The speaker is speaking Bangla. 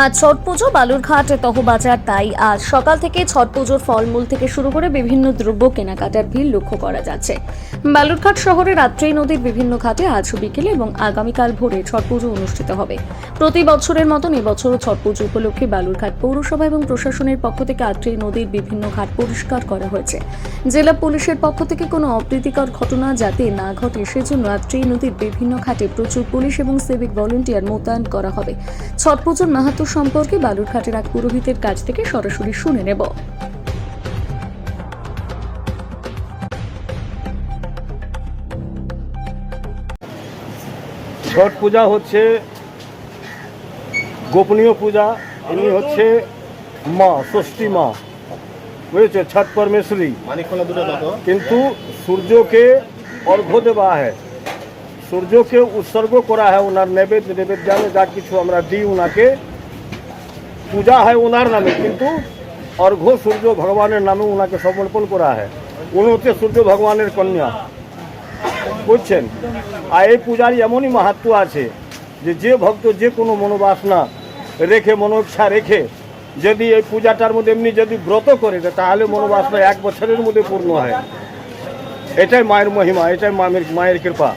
আজ ছট পুজো বালুরঘাট তহবাজার। তাই আজ সকাল থেকে ছট পুজোর ফলমূল থেকে শুরু করে বিভিন্ন দ্রব্য কেনাকাটার ভিড় লক্ষ্য করা যাচ্ছে। বালুরঘাট শহরে রাত্রি নদীর বিভিন্ন ঘাটে আজ বিকেলে এবং আগামীকাল ভোরে ছট পুজো অনুষ্ঠিত হবে। প্রতি বছরের মতন এবছরও ছট পুজো উপলক্ষে বালুরঘাট পৌরসভা এবং প্রশাসনের পক্ষ থেকে আত্রি নদীর বিভিন্ন ঘাট পরিষ্কার করা হয়েছে। জেলা পুলিশের পক্ষ থেকে কোনো অপ্রীতিকর ঘটনা যাতে না ঘটে, সেজন্য আত্রি নদীর বিভিন্ন ঘাটে প্রচুর পুলিশ এবং সিভিক ভলেন্টিয়ার মোতায়েন করা হবে। ছট পুজোর মাহাত্ম সম্পর্কে বালুরঘাটের এক পুরোহিতের কাছ থেকে সরাসরি শুনে নেব। ছট পূজা হচ্ছে, গোপনীয় পূজা, ইনি হচ্ছে মা, ষষ্ঠী মা। বুঝেছ? ছট পরমেশ্বরী। কিন্তু সূর্যকে অর্ঘ্য দেওয়া হয়। সূর্যকে উৎসর্গ করা হয় ওনার নৈবেদ্য নৈবেদ্যানে যা কিছু আমরা দিই ওনাকে পূজা হয় ওনার নামে কিন্তু অর্ঘ্য সূর্য ভগবানের নামে ওনাকে সমর্পণ করা হয় উনি হচ্ছে সূর্য ভগবানের কন্যা বুঝছেন আর এই পূজার এমনই মাহাত্ম আছে যে যে ভক্ত যে কোনো মনোবাসনা রেখে মনোচ্ছা রেখে যদি এই পূজাটার মধ্যে এমনি যদি ব্রত করে তাহলে মনোবাসনা এক বছরের মধ্যে পূর্ণ হয় এটাই মায়ের মহিমা এটাই মায়ের মায়ের কৃপা